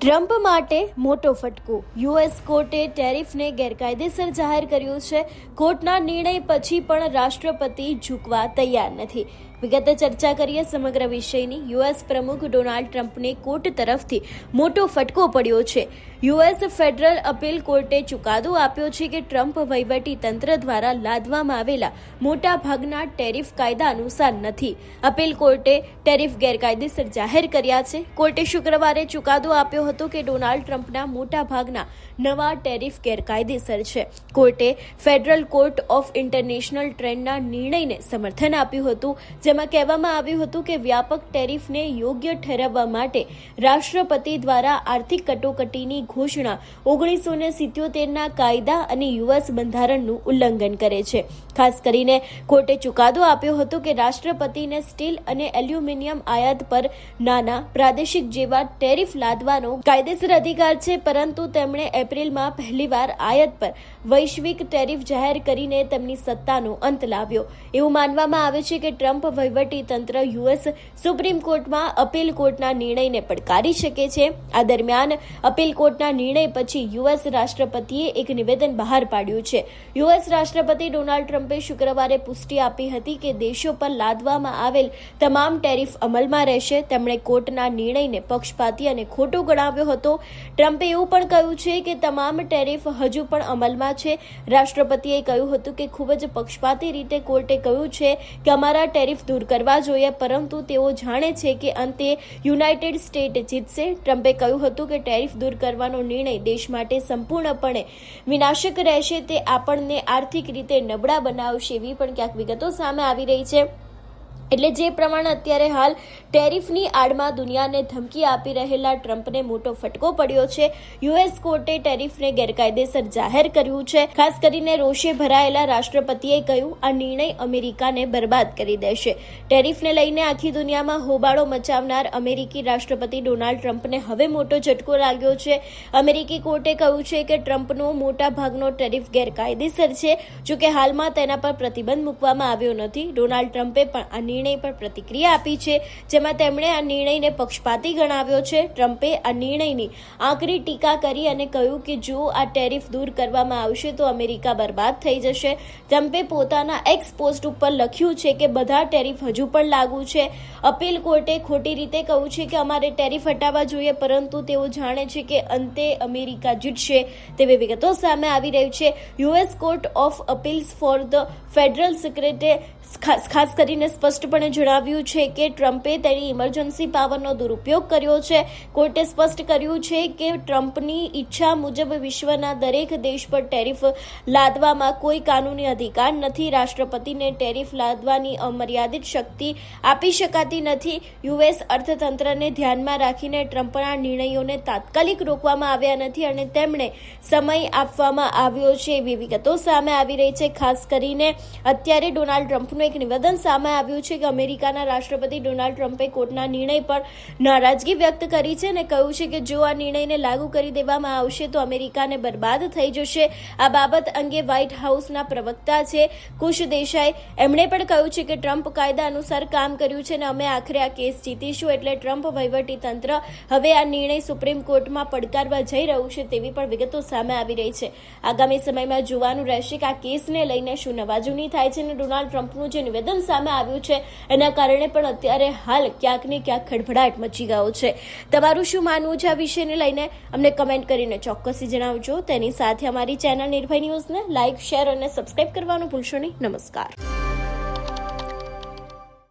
Trump માટે મોટો ફટકો. યુએસ કોર્ટે ટેરિફને ગેરકાયદેસર જાહેર કર્યું છે. કોર્ટના નિર્ણય પછી પણ રાષ્ટ્રપતિ ઝૂકવા તૈયાર નથી. વિગતે ચર્ચા કરીએ સમગ્ર વિષયની. યુએસ પ્રમુખ ડોનાલ્ડ ટ્રમ્પને કોર્ટ તરફથી મોટો ફટકો પડ્યો છે. યુએસ ફેડરલ અપીલ કોર્ટે ચુકાદો આપ્યો છે કે ટ્રમ્પ વહીવટી તંત્ર દ્વારા લાદવામાં આવેલા મોટા ભાગના ટેરિફ કાયદા અનુસાર નથી. અપીલ કોર્ટે ટેરિફ ગેરકાયદેસર જાહેર કર્યા છે. કોર્ટે શુક્રવારે ચુકાદો આપ્યો હતો કે ડોનાલ્ડ ટ્રમ્પના મોટા ભાગના નવા ટેરિફ ગેરકાયદેસર છે. કોર્ટે ફેડરલ કોર્ટ ઓફ ઇન્ટરનેશનલ ટ્રેન્ડના નિર્ણયને સમર્થન આપ્યું હતું, જેમાં કહેવામાં આવ્યું હતું કે વ્યાપક ટેરિફને યોગ્ય ઠેરવવા માટે રાષ્ટ્રપતિ દ્વારા આર્થિક કટોકટીની ઘોષણા ઓગણીસો ને સિત્યોતેરના કાયદા અને યુએસ બંધારણનું ઉલ્લંઘન કરે છે. ખાસ કરીને કોર્ટે ચુકાદો આપ્યો હતો કે રાષ્ટ્રપતિને સ્ટીલ અને એલ્યુમિનિયમ આયાત પર નાના પ્રાદેશિક જેવા ટેરિફ લાદવાનો કાયદેસર અધિકાર છે, પરંતુ તેમણે એપ્રિલમાં પહેલીવાર આયાત પર વૈશ્વિક ટેરિફ જાહેર કરીને તેમની સત્તાનો અંત લાવ્યો. એવું માનવામાં આવે છે કે ટ્રમ્પ વહીવટી તંત્ર યુએસ સુપ્રીમ કોર્ટમાં અપીલ કોર્ટના નિર્ણયને પડકારી શકે છે. આ દરમિયાન અપીલ કોર્ટના નિર્ણય પછી યુએસ રાષ્ટ્રપતિએ એક નિવેદન બહાર પાડ્યું છે. યુએસ રાષ્ટ્રપતિ ડોનાલ્ડ ટ્રમ્પે શુક્રવારે પુષ્ટિ આપી હતી કે દેશો પર લાદવામાં આવેલ તમામ ટેરિફ અમલમાં રહેશે. તેમણે કોર્ટના નિર્ણયને પક્ષપાતી અને ખોટો ગણાવ્યો હતો. ટ્રમ્પે એવું પણ કહ્યું છે કે તમામ ટેરિફ હજુ પણ અમલમાં છે. રાષ્ટ્રપતિએ કહ્યું હતું કે ખૂબ જ પક્ષપાતી રીતે કોર્ટે કહ્યું છે કે અમારા ટેરિફ દૂર કરવા જોઈએ, પરંતુ તેઓ જાણે છે કે અંતે યુનાઇટેડ સ્ટેટ જીતશે. ટ્રમ્પે કહ્યું હતું કે ટેરિફ દૂર કરવાનો નિર્ણય દેશ માટે સંપૂર્ણપણે વિનાશક રહેશે તે આપણને આર્થિક રીતે નબળા બનાવશે એવી પણ ક્યાંક વિગતો સામે આવી રહી છે. એટલે જે પ્રમાણે અત્યારે હાલ ટેરિફની આડમાં દુનિયાને ધમકી આપી રહેલા ટ્રમ્પને મોટો ફટકો પડ્યો છે. યુએસ કોર્ટે ટેરિફને ગેરકાયદેસર જાહેર કર્યું છે. ખાસ કરીને રોષે ભરાયેલા રાષ્ટ્રપતિએ કહ્યું, આ નિર્ણય અમેરિકાને બરબાદ કરી દેશે. ટેરિફને લઈને આખી દુનિયામાં હોબાળો મચાવનાર અમેરિકી રાષ્ટ્રપતિ ડોનાલ્ડ ટ્રમ્પને હવે મોટો ઝટકો લાગ્યો છે. અમેરિકી કોર્ટે કહ્યું છે કે ટ્રમ્પનો મોટા ભાગનો ટેરિફ ગેરકાયદેસર છે, જોકે હાલમાં તેના પર પ્રતિબંધ મૂકવામાં આવ્યો નથી. ડોનાલ્ડ ટ્રમ્પે પણ આ નિર્ણય પર પ્રતિક્રિયા આપી છે, જેમાં તેમણે આ નિર્ણયને પક્ષપાતી ગણાવ્યો છે. ટ્રમ્પે આ નિર્ણયની આકરી ટીકા કરી અને કહ્યું કે જો આ ટેરિફ દૂર કરવામાં આવશે તો અમેરિકા બરબાદ થઈ જશે. ટ્રમ્પે પોતાના એક્સ પોસ્ટ ઉપર લખ્યું છે કે બધા ટેરિફ હજુ પણ લાગુ છે. અપીલ કોર્ટે ખોટી રીતે કહ્યું છે કે અમારે ટેરિફ હટાવવા જોઈએ, પરંતુ તેઓ જાણે છે કે અંતે અમેરિકા જીતશે તેવી વિગતો સામે આવી રહી છે. US court of appeals for the federal સિક્રેટે ખાસ ખાસ કરીને સ્પષ્ટપણે જણાવ્યું છે કે ટ્રમ્પે તેની ઇમરજન્સી પાવરનો દુરુપયોગ કર્યો છે. કોર્ટે સ્પષ્ટ કર્યું છે કે ટ્રમ્પની ઈચ્છા મુજબ વિશ્વના દરેક દેશ પર ટેરિફ લાદવામાં કોઈ કાનૂની અધિકાર નથી. રાષ્ટ્રપતિને ટેરિફ લાદવાની અમર્યાદિત શક્તિ આપી શકાતી નથી. યુએસ અર્થતંત્રને ધ્યાનમાં રાખીને ટ્રમ્પના નિર્ણયોને તાત્કાલિક રોકવામાં આવ્યા નથી અને તેમણે સમય આપવામાં આવ્યો છે. એવી વિગતો સામે આવી રહી છે. ખાસ કરીને અત્યારે ડોનાલ્ડ ટ્રમ્પનું એક નિવેદન સામે આવ્યું છે કે અમેરિકાના રાષ્ટ્રપતિ ડોનાલ્ડ ટ્રમ્પે કોર્ટના નિર્ણય પર નારાજગી વ્યક્ત કરી છે અને કહ્યું છે કે જો આ નિર્ણયને લાગુ કરી દેવામાં આવશે તો અમેરિકાને બરબાદ થઈ જશે. આ બાબત અંગે વ્હાઇટ હાઉસના પ્રવક્તા છે કુશ દેસાઈ. એમણે પણ કહ્યું છે કે ટ્રમ્પ કાયદા અનુસાર કામ કર્યું છે અને અમે આખરે આ કેસ જીતીશું એટલે ટ્રમ્પ વહીવટી તંત્ર હવે આ નિર્ણય સુપ્રીમ કોર્ટમાં પડકારવા જઈ રહ્યું છે તેવી પણ વિગતો સામે આવી રહી છે. આગામી સમયમાં જોવાનું રહેશે કે આ કેસને લઈને શું નવાજૂની થાય છે અને ડોનાલ્ડ ટ્રમ્પનું જે નિવેદન સામે આવ્યું છે, એના કારણે પણ અત્યારે હાલ ક્યાંક ને ક્યાંક ખડભડાટ મચી ગયો છે. તમારું શું માનવું છે આ વિષયને લઈને? અમને કમેન્ટ કરીને ચોક્કસથી જણાવજો. તેની સાથે અમારી ચેનલ નિર્ભય ન્યૂઝને લાઇક શેર અને સબસ્ક્રાઇબ કરવાનું ભૂલશો નહીં. નમસ્કાર.